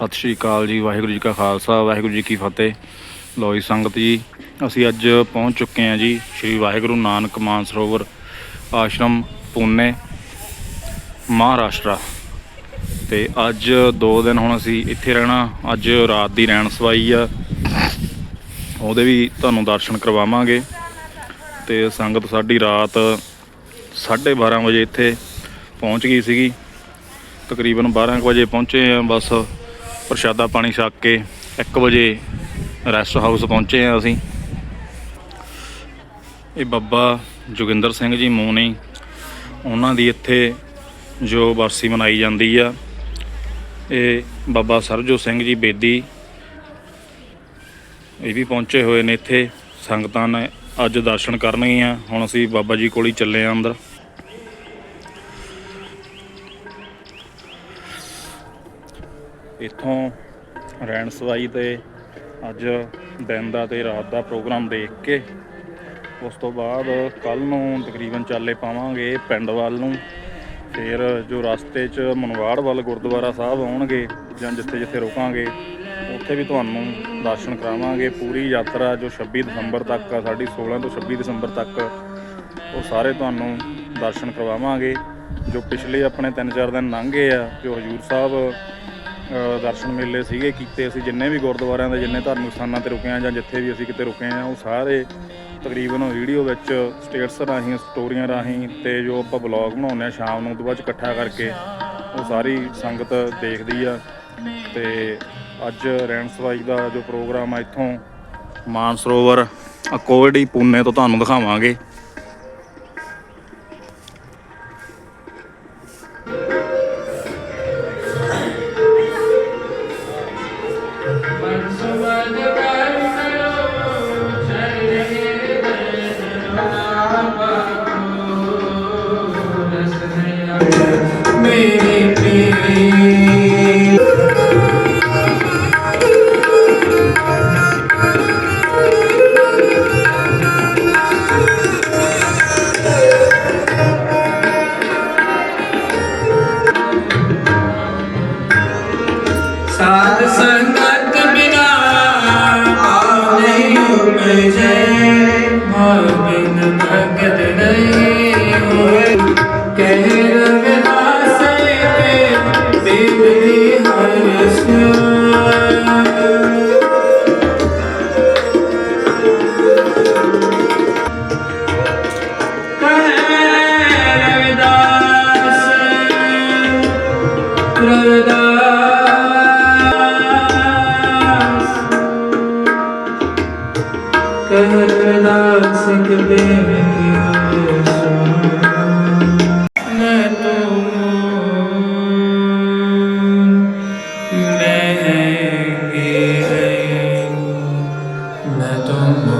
ਸਤਿ ਸ਼੍ਰੀ ਅਕਾਲ ਜੀ, ਵਾਹਿਗੁਰੂ ਜੀ ਕਾ ਖਾਲਸਾ, ਵਾਹਿਗੁਰੂ ਜੀ ਕੀ ਫਤਿਹ। ਲੋ ਸੰਗਤ ਜੀ, ਅਸੀਂ ਅੱਜ ਪਹੁੰਚ ਚੁੱਕੇ ਹਾਂ ਜੀ ਸ਼੍ਰੀ ਵਾਹਿਗੁਰੂ ਨਾਨਕ ਮਾਨਸਰੋਵਰ ਆਸ਼ਰਮ, ਪੂਨੇ, ਮਹਾਰਾਸ਼ਟਰ। ਤੇ ਅੱਜ 2 ਦਿਨ ਹੁਣ ਅਸੀਂ ਇੱਥੇ ਰਹਿਣਾ, ਅੱਜ ਰਾਤ ਦੀ ਰਹਿਣ ਸਵਾਈ ਆ। ਉਹਦੇ ਵੀ ਤੁਹਾਨੂੰ ਦਰਸ਼ਨ ਕਰਵਾਵਾਂਗੇ। ਤੇ ਸੰਗਤ ਸਾਡੀ ਰਾਤ 12:30 ਵਜੇ ਇੱਥੇ ਪਹੁੰਚ ਗਈ ਸੀਗੀ। ਤਕਰੀਬਨ 12 ਕੁ ਵਜੇ ਪਹੁੰਚੇ ਆ ਬਸ ਪ੍ਰਸ਼ਾਦਾ ਪਾਣੀ ਛਕ ਕੇ 1 ਵਜੇ ਰੈਸਟ ਹਾਊਸ ਪਹੁੰਚੇ ਆ ਅਸੀਂ। ਇਹ ਬੱਬਾ ਜੋਗਿੰਦਰ ਸਿੰਘ ਜੀ ਮੋਨੀ ਉਹਨਾਂ ਦੀ ਇੱਥੇ ਜੋ ਬਰਸੀ ਮਨਾਈ ਜਾਂਦੀ ਆ। ਇਹ ਬਾਬਾ ਸਰਜੋ ਸਿੰਘ ਜੀ ਬੇਦੀ, ਇਹ ਵੀ ਪਹੁੰਚੇ ਹੋਏ ਨੇ ਇੱਥੇ। ਸੰਗਤਾਂ ਨੇ ਅੱਜ ਦਰਸ਼ਨ ਕਰਨਗੀਆਂ। ਹੁਣ ਅਸੀਂ ਬਾਬਾ ਜੀ ਕੋਲ ਹੀ ਚੱਲੇ ਆਂ ਅੰਦਰ। ਇੱਥੋਂ ਰਹਿਣ ਸਵਾਈ ਤੇ ਅੱਜ ਦਿਨ ਦਾ ਤੇ ਰਾਤ ਦਾ ਪ੍ਰੋਗਰਾਮ ਦੇਖ ਕੇ, ਉਸ ਤੋਂ ਬਾਅਦ ਕੱਲ ਨੂੰ ਤਕਰੀਬਨ ਚਾਲੇ ਪਾਵਾਂਗੇ ਪਿੰਡ ਵੱਲ ਨੂੰ। ਫਿਰ ਜੋ ਰਸਤੇ 'ਚ ਮਨਵਾੜ ਵੱਲ ਗੁਰਦੁਆਰਾ ਸਾਹਿਬ ਆਉਣਗੇ ਜਾਂ ਜਿੱਥੇ ਜਿੱਥੇ ਰੁਕਾਂਗੇ, ਉੱਥੇ ਵੀ ਤੁਹਾਨੂੰ ਦਰਸ਼ਨ ਕਰਾਵਾਂਗੇ। ਪੂਰੀ ਯਾਤਰਾ ਜੋ 26 ਦਸੰਬਰ ਤੱਕ ਆ, ਸਾਡੀ 16 ਤੋਂ 26 ਦਸੰਬਰ ਤੱਕ, ਉਹ ਸਾਰੇ ਤੁਹਾਨੂੰ ਦਰਸ਼ਨ ਕਰਵਾਵਾਂਗੇ। ਜੋ ਪਿਛਲੇ ਆਪਣੇ 3-4 ਦਿਨ ਲੰਘੇ ਆ, ਜੋ ਹਜੂਰ ਸਾਹਿਬ ਦਰਸ਼ਨ ਮੇਲੇ ਸੀਗੇ, ਕੀਤੇ ਅਸੀਂ ਜਿੰਨੇ ਵੀ ਗੁਰਦੁਆਰਿਆਂ ਦੇ ਜਿੰਨੇ ਧਾਰਮਿਕ ਸਥਾਨਾਂ ਤੇ ਰੁਕੇ ਆ ਜਾਂ ਜਿੱਥੇ ਵੀ ਅਸੀਂ ਕਿਤੇ ਰੁਕੇ ਆ ਉਹ ਸਾਰੇ ਤਕਰੀਬਨ ਵੀਡੀਓ ਵਿੱਚ ਸਟੇਟਸ ਰਾਹੀਂ ਸਟੋਰੀਆਂ ਰਾਹੀਂ ਤੇ ਜੋ ਆਪਾਂ ਬਲੌਗ ਬਣਾਉਂਦੇ ਆ ਸ਼ਾਮ ਨੂੰ ਤੋਂ ਬਾਅਦ 'ਚ ਇਕੱਠਾ ਕਰਕੇ ਉਹ ਸਾਰੀ ਸੰਗਤ ਦੇਖਦੀ ਆ। ਤੇ ਅੱਜ ਰਹਿਣ ਸਵਾਈ ਦਾ ਜੋ ਪ੍ਰੋਗਰਾਮ ਆ ਇੱਥੋਂ ਮਾਨਸਰੋਵਰ ਕੋਵਿਡੀ ਪੂਨੇ ਤੋਂ ਤੁਹਾਨੂੰ ਦਿਖਾਵਾਂਗੇ। Muhammed ਕਰਦਾਸ ਕਬੇ ਕੀ ਮੈਂ ਤੂੰ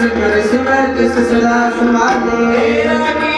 ਸਿਮਰ ਸਿਮਰ ਤਿਸ ਸਦਾ ਸਮਾਧੇ